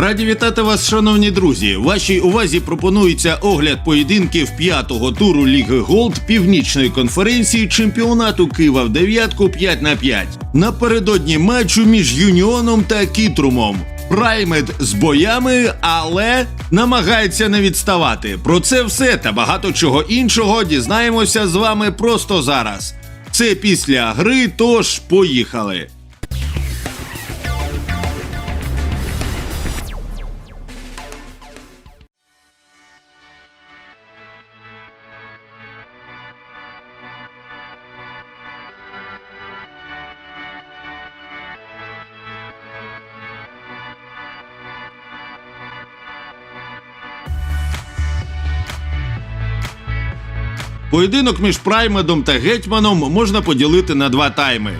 Раді вітати вас, шановні друзі. Вашій увазі пропонується огляд поєдинків п'ятого туру Ліги Голд північної конференції чемпіонату Києва в дев'ятку 5 на 5 Напередодні матчу між Юніоном та Кітрумом. Праймед з боями, але намагається не відставати. Про це все та багато чого іншого дізнаємося з вами просто зараз. Це після гри, тож поїхали. Поєдинок між Праймедом та Гетьманом можна поділити на два тайми.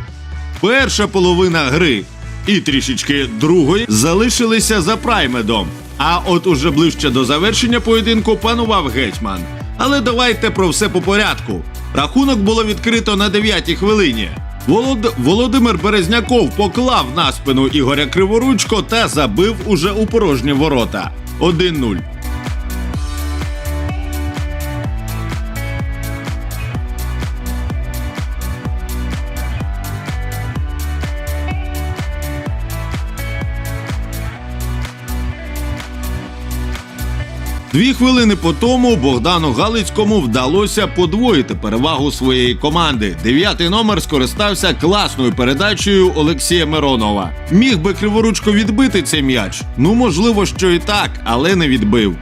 Перша половина гри і трішечки другої залишилися за Праймедом. А от уже ближче до завершення поєдинку панував гетьман. Але давайте про все по порядку. Рахунок було відкрито на 9-й хвилині. Волод... Володимир Березняков поклав на спину Ігоря Криворучко та забив уже у порожні ворота. 1-0. Дві хвилини по тому Богдану Галицькому вдалося подвоїти перевагу своєї команди. Дев'ятий номер скористався класною передачею Олексія Миронова. Міг би криворучко відбити цей м'яч. Ну можливо, що і так, але не відбив.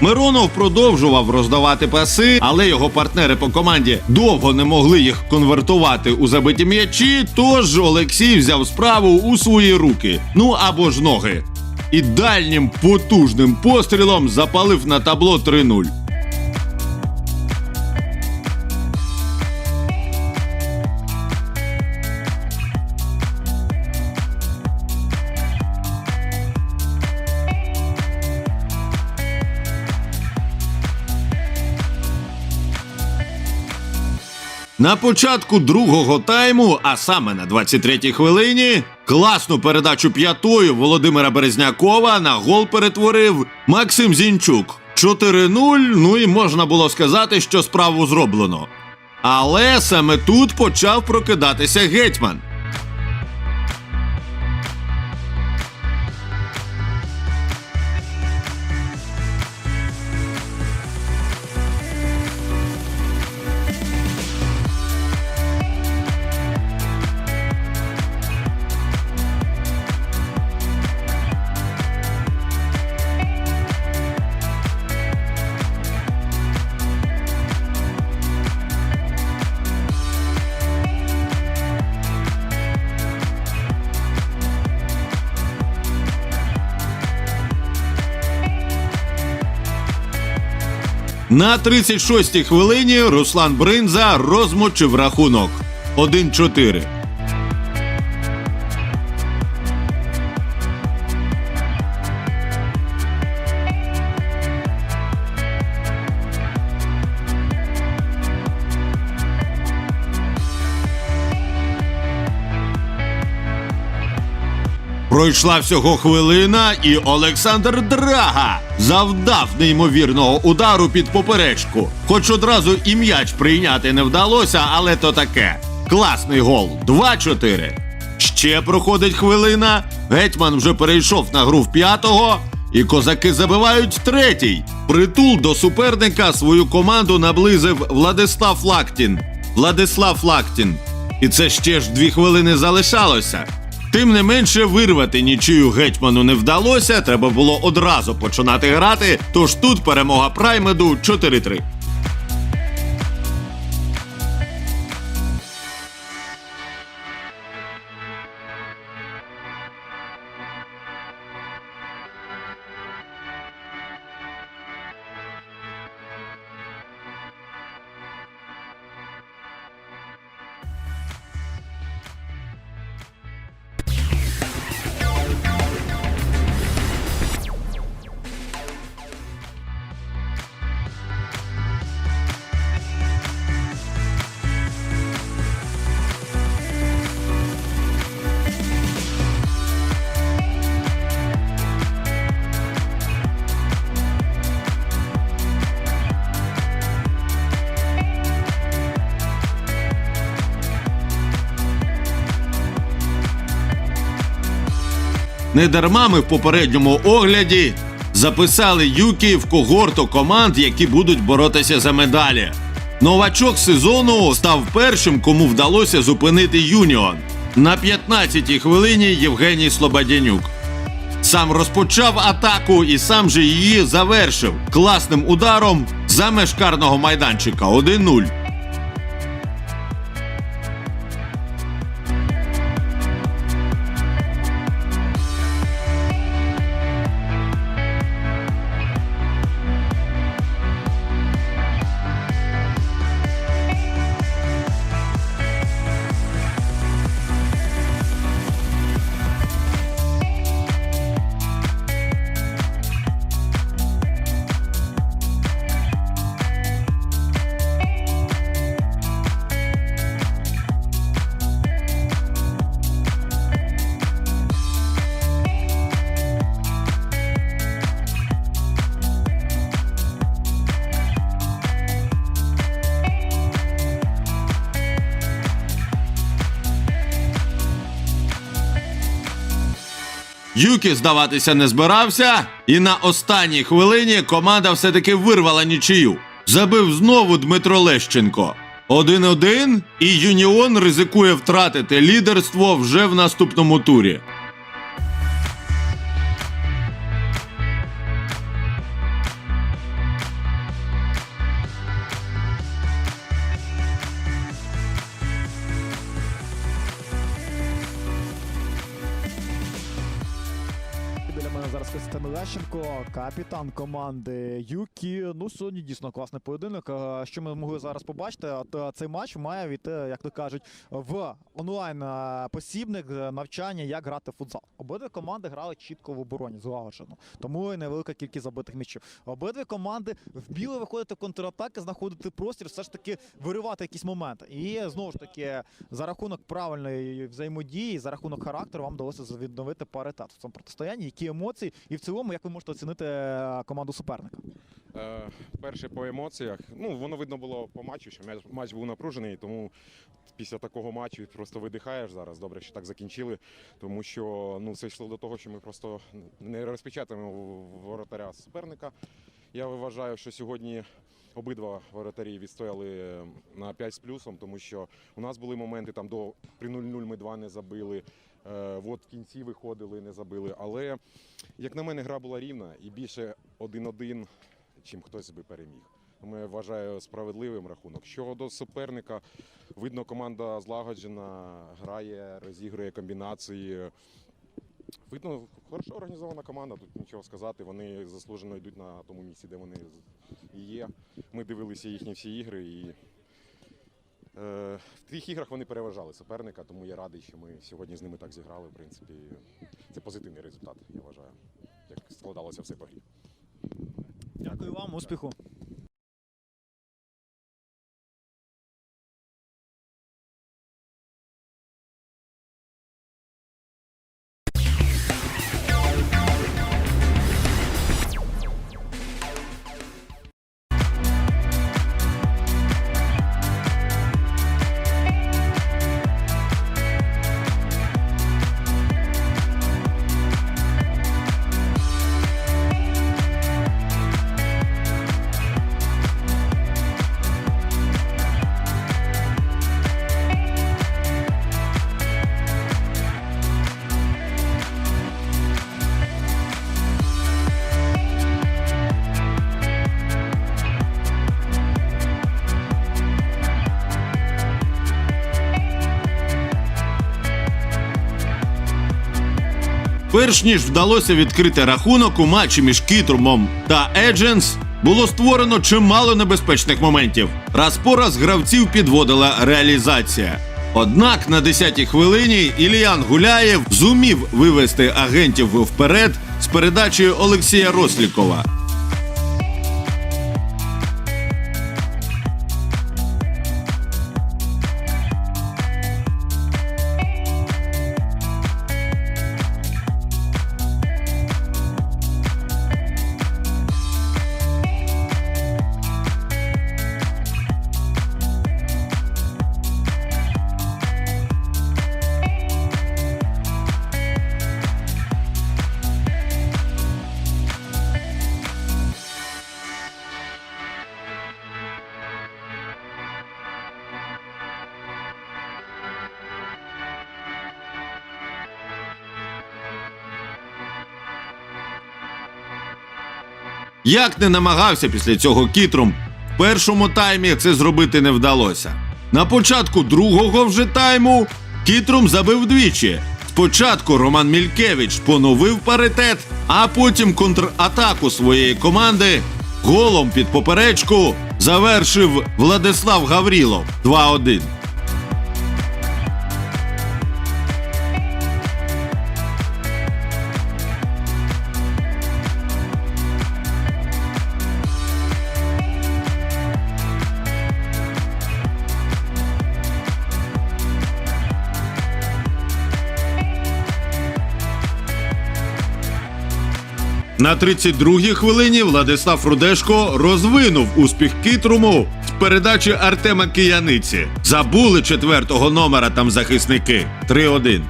Миронов продовжував роздавати паси, але його партнери по команді довго не могли їх конвертувати у забиті м'ячі. Тож Олексій взяв справу у свої руки, ну або ж ноги. І дальнім потужним пострілом запалив на табло 3-0. На початку другого тайму, а саме на 23-й хвилині, класну передачу п'ятою Володимира Березнякова на гол перетворив Максим Зінчук. 4-0, ну і можна було сказати, що справу зроблено. Але саме тут почав прокидатися гетьман. На 36-й хвилині Руслан Бринза розмочив рахунок 1-4. Пройшла всього хвилина, і Олександр Драга завдав неймовірного удару під поперечку. Хоч одразу і м'яч прийняти не вдалося, але то таке. Класний гол. 2-4. Ще проходить хвилина. Гетьман вже перейшов на гру в п'ятого. І козаки забивають третій. Притул до суперника свою команду наблизив Владислав Лактін. Владислав Лактін. І це ще ж дві хвилини залишалося. Тим не менше, вирвати нічию гетьману не вдалося. Треба було одразу починати грати. Тож тут перемога Праймеду 4-3. Недарма ми в попередньому огляді записали Юкі в когорту команд, які будуть боротися за медалі. Новачок сезону став першим, кому вдалося зупинити Юніон. На 15-й хвилині Євгеній Слободянюк. Сам розпочав атаку і сам же її завершив класним ударом за мешкарного майданчика 1-0. Юкі здаватися не збирався, і на останній хвилині команда все-таки вирвала нічию. Забив знову Дмитро Лещенко. 1-1, і Юніон ризикує втратити лідерство вже в наступному турі. Капітан команди Юкі. Ну, сьогодні дійсно класний поєдинок. Що ми могли зараз побачити? Цей матч має війти, як то кажуть, в онлайн посібник навчання, як грати в футзал. Обидві команди грали чітко в обороні, злагоджено. Тому і невелика кількість забитих м'ячів. Обидві команди вбіли виходити в контратаки, знаходити простір, все ж таки виривати якісь моменти. І знову ж таки, за рахунок правильної взаємодії, за рахунок характеру, вам вдалося відновити паритет в цьому протистоянні. Які емоції, і в цілому, як ви можете оцінити е, команду суперника? Е, перше по емоціях. Ну, воно видно було по матчу, що матч був напружений, тому після такого матчу просто видихаєш зараз. Добре, що так закінчили, тому що ну, це йшло до того, що ми просто не розпечатаємо воротаря суперника. Я вважаю, що сьогодні обидва воротарі відстояли на 5 з плюсом, тому що у нас були моменти там до при 0-0 ми два не забили. Е, от в кінці виходили, не забили. Але, як на мене, гра була рівна і більше 1-1 чим хтось би переміг. Я вважаю справедливим рахунок. Щодо суперника, видно, команда злагоджена, грає, розігрує комбінації. Видно, хорошо організована команда, тут нічого сказати. Вони заслужено йдуть на тому місці, де вони є. Ми дивилися їхні всі ігри і в тих іграх вони переважали суперника, тому я радий, що ми сьогодні з ними так зіграли. В принципі, це позитивний результат, я вважаю, як складалося все по грі. Дякую вам, успіху. Перш ніж вдалося відкрити рахунок у матчі між Кітрумом та Едженс, було створено чимало небезпечних моментів. Раз по раз гравців підводила реалізація. Однак на 10-й хвилині Іліян Гуляєв зумів вивести агентів вперед з передачею Олексія Рослікова. Як не намагався після цього кітрум, в першому таймі це зробити не вдалося. На початку другого вже тайму кітрум забив двічі. Спочатку Роман Мількевич поновив паритет, а потім контратаку своєї команди голом під поперечку завершив Владислав Гаврілов 2-1. На 32-й хвилині Владислав Рудешко розвинув успіх Кітруму з передачі Артема Кияниці. Забули четвертого номера там захисники 3-1.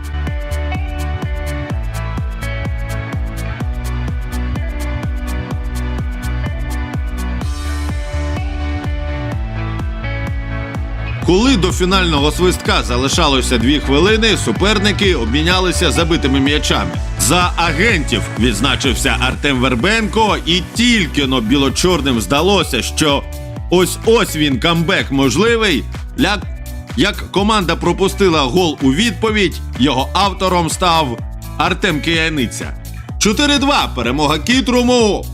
Коли до фінального свистка залишалося дві хвилини, суперники обмінялися забитими м'ячами. За агентів відзначився Артем Вербенко, і тільки но білочорним здалося, що ось ось він камбек можливий. Ля... Як команда пропустила гол у відповідь, його автором став Артем Кияниця. 4-2 перемога Кітруму.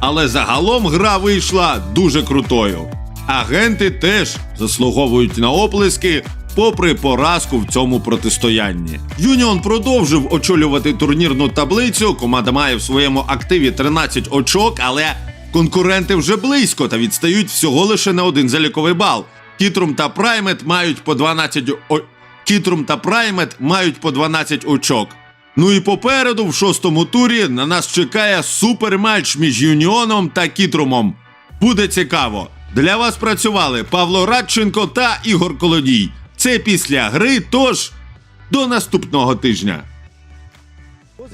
Але загалом гра вийшла дуже крутою. Агенти теж заслуговують на оплески, попри поразку в цьому протистоянні. Юніон продовжив очолювати турнірну таблицю. Команда має в своєму активі 13 очок, але конкуренти вже близько та відстають всього лише на один заліковий бал. Кітрум та Праймет мають по 12 о... Кітрум та Праймет мають по 12 очок. Ну і попереду, в шостому турі, на нас чекає суперматч між Юніоном та Кітрумом. Буде цікаво. Для вас працювали Павло Радченко та Ігор Колодій. Це після гри, тож до наступного тижня.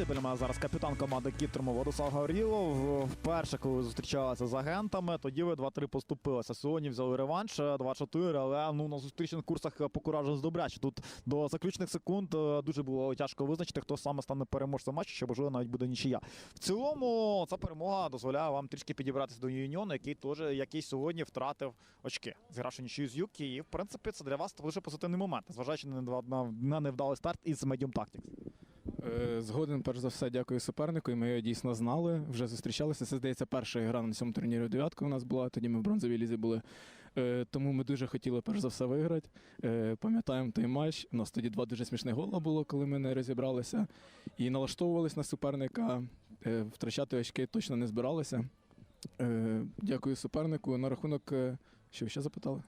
Друзі, біля мене зараз капітан команди Кітрому Владислав Гаврілов. Вперше, коли зустрічалися з агентами, тоді ви 2-3 поступилися. Сьогодні взяли реванш е, 2-4, але ну на зустрічних курсах е, покуражили добряче. Тут до заключних секунд е, дуже було тяжко визначити, хто саме стане переможцем матчу, що можливо навіть буде нічия. В цілому ця перемога дозволяє вам трішки підібратися до Юніону, який теж який сьогодні втратив очки, зігравши нічию з Юкі. І в принципі це для вас дуже позитивний момент, зважаючи на невдалий старт із Medium Tactics. Е, Згоден, перш за все, дякую супернику. І ми його дійсно знали. Вже зустрічалися. Це здається, перша гра на цьому турнірі дев'ятка у нас була. Тоді ми в бронзовій лізі були. Е, Тому ми дуже хотіли перш за все виграти. Е, Пам'ятаємо той матч. У нас тоді два дуже смішних гола було, коли ми не розібралися. І налаштовувались на суперника. Втрачати очки точно не збиралися. Дякую супернику. На рахунок. Що ви ще запитали?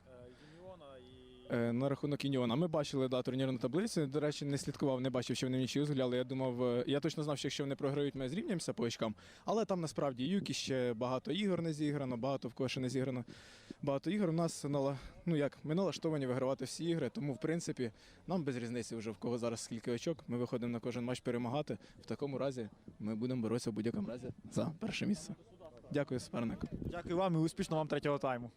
Е, На рахунок Юніона. Ми бачили да, турнірну таблицю. До речі, не слідкував, не бачив, що вони нічию згуляли. Я думав, е, я точно знав, що якщо вони програють, ми зрівняємося по очкам. Але там насправді Юкі ще багато ігор не зіграно, багато в ще не зіграно. Багато ігор. У нас ну як, ми налаштовані вигравати всі ігри, тому в принципі нам без різниці вже в кого зараз скільки очок. Ми виходимо на кожен матч перемагати. В такому разі ми будемо боротися в будь-якому разі за перше місце. Дякую, супернику. Дякую вам і успішно вам третього тайму.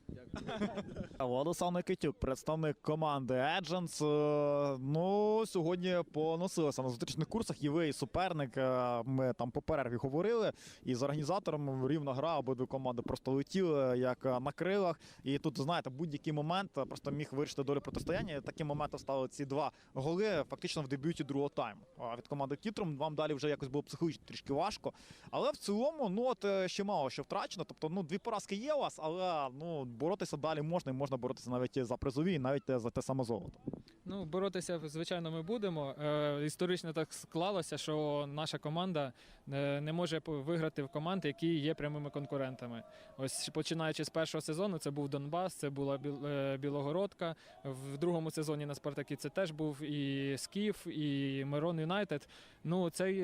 Владислав Никитюк, представник команди Agents. Е, Ну, сьогодні поносилися на зустрічних курсах. І ви, і суперник. е, Ми там по перерві говорили. І з організатором рівна гра, обидві команди просто летіли як е, на крилах. І тут, знаєте, будь-який момент просто міг вирішити долю протистояння. Таким моментом стали ці два голи фактично в дебюті другого тайму. А від команди Кітром вам далі вже якось було психологічно трішки важко. Але в цілому, ну от ще мало що втрачено. Тобто, ну дві поразки є у вас, але ну боротися далі можна і можна боротися навіть за призові, і навіть е, за те саме золото. Ну, боротися, звичайно, ми будемо. Е, історично так склалося, що наша команда е, не може виграти в команди, які є прямими конкурентами. Ось починаючи з першого сезону, це був Донбас, це була е, Білогородка. В другому сезоні на Спартакі це теж був і Скіф, і Мирон Юнайтед. Ну, цей,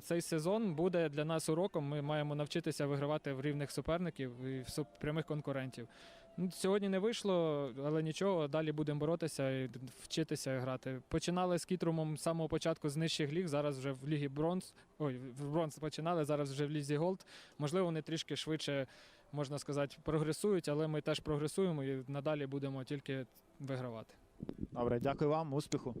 цей сезон буде для нас уроком. Ми маємо навчитися вигравати в рівних суперників і в прямих конкурентів. Ну, сьогодні не вийшло, але нічого, далі будемо боротися і вчитися грати. Починали з Кітрумом з самого початку з нижчих ліг, зараз вже в лігі бронз. Ой, в бронз починали, зараз вже в лізі голд. Можливо, вони трішки швидше, можна сказати, прогресують, але ми теж прогресуємо і надалі будемо тільки вигравати. Добре, дякую вам, успіху.